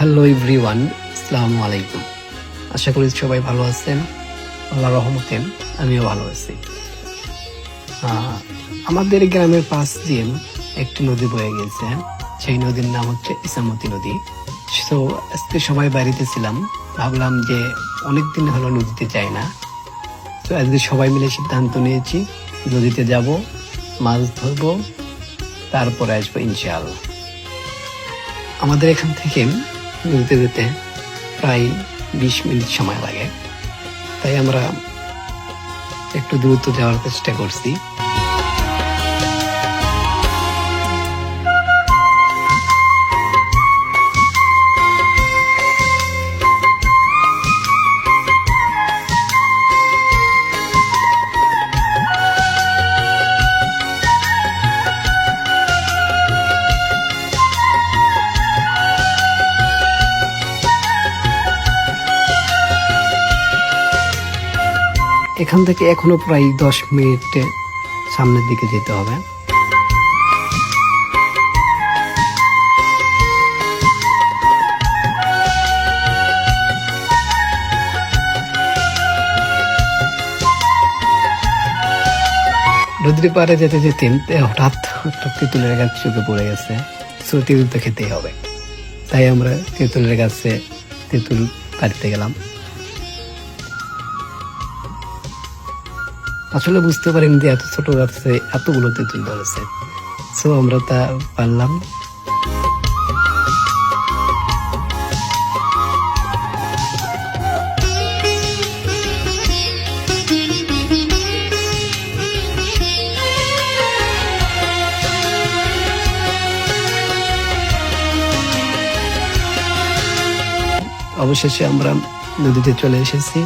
Hello everyone, আসসালামু আলাইকুম। আশা করি সবাই ভালো আছেন, আল্লাহ রহমতে আমিও ভালো আছি। আমাদের গ্রামের পাশ দিয়ে একটি নদী বয়ে গেছে, সেই নদীর নাম হচ্ছে ইসামতি নদী। তো আজকে সবাই বাড়িতে ছিলাম, ভাবলাম যে অনেকদিন হলো নদীতে যাই না। তো আজকে সবাই মিলে সিদ্ধান্ত নিয়েছি, নদীতে যাব, মাছ ধরবো, তারপরে আসব ইনশাআল্লাহ। আমাদের এখান থেকে নদীতে যেতে প্রায় বিশ মিনিট সময় লাগে। তাই আমরা একটু দূরত্ব যাওয়ার চেষ্টা করছি। এখান থেকে এখনও প্রায় দশ মিনিটে সামনের দিকে যেতে হবে। নদীর পাড়ে যেতে যেতে হঠাৎ তেঁতুলের গাছ চোখে পড়ে গেছে। সো তেঁতুল তো খেতেই হবে। তাই আমরা তেঁতুলের গাছে তেঁতুল কাটতে গেলাম। আসলে বুঝতে পারিনি যে এত ছোট গাছে এতগুলো তেঁতুল ধরেছে। সো আমরা তা পারলাম। অবশেষে আমরা নদীতে চলে এসেছি।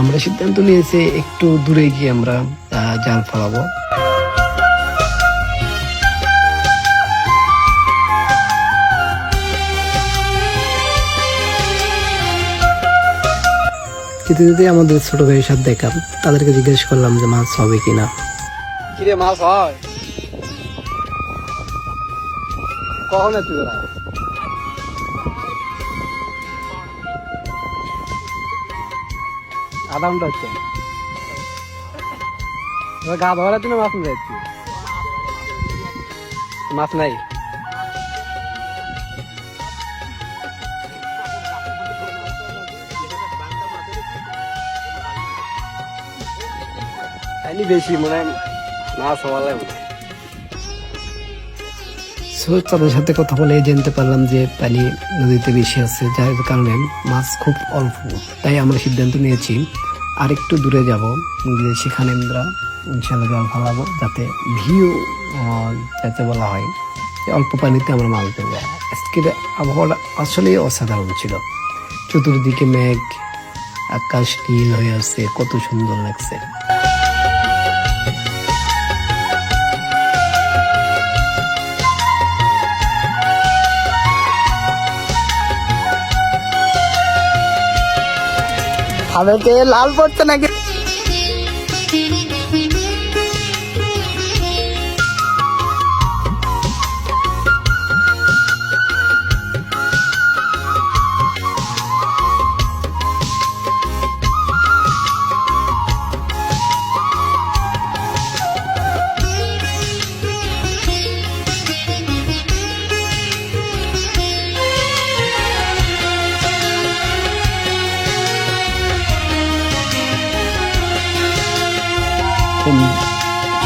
আমরা সিদ্ধান্ত নিয়েছি, একটু দূরে গিয়ে আমরা জাল ফেলাবো। যেতে যেতে আমাদের ছোট ভাইয়ের সাথে দেখাম তাদেরকে জিজ্ঞেস করলাম যে মাছ হবে কিনা। কিরে মাছ হয়? কখন আছিস আধা হচ্ছে। গা ধরার জন্য মাছ নিয়ে যাচ্ছি। মাছ নাই। বেশি মনে হয় মাছ হওয়ার লাগে। সো তাদের সাথে কথা বলে জানতে পারলাম যে পানি নদীতে বেশি আছে যার কারণে মাছ খুব অল্প। তাই আমরা সিদ্ধান্ত নিয়েছি আরেকটু দূরে যাব সেখানে আমরা ইনশাল্লাহ জল ফেলাবো যাতে ভিউ যাতে বলা হয় অল্প পানিতে আমরা মাছ ধরবো। আজকের আবহাওয়াটা আসলেই অসাধারণ ছিল। চতুর্দিকে মেঘ, আকাশ নীল হয়ে আছে কত সুন্দর লাগছে। আমাকে লাল পড়ছে নাকি?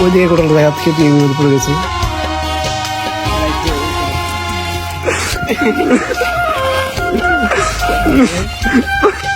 ওই দিকে কোথাও জায়গা থেকে দিয়ে পড়ে গেছে।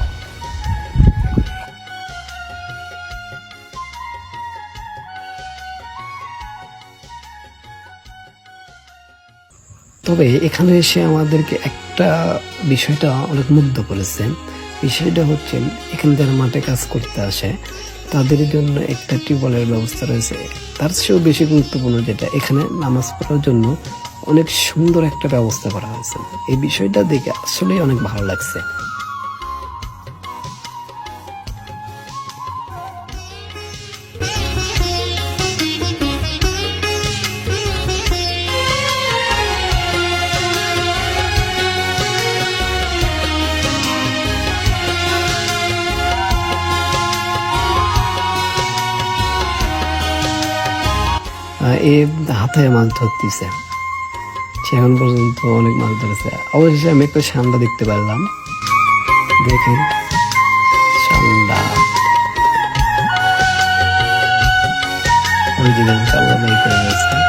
তবে এখানে এসে আমাদেরকে একটা বিষয়টা অনেক মুগ্ধ করেছে। বিষয়টা হচ্ছে, এখানে যারা মাঠে কাজ করতে আসে, তাদের জন্য একটা টিউবওয়েলের ব্যবস্থা রয়েছে। তার চেয়েও বেশি গুরুত্বপূর্ণ যেটা, এখানে নামাজ পড়ার জন্য অনেক সুন্দর একটা ব্যবস্থা করা হয়েছে। এই বিষয়টা দেখে আসলেই অনেক ভালো লাগছে। এ হাতে মাছ ধরতেছে। সে এখন পর্যন্ত অনেক মাছ ধরেছে। অবশেষে আমি একটা সান্ডা দেখতে পারলাম। দেখে সান্ডা। ওই বের করে গেছে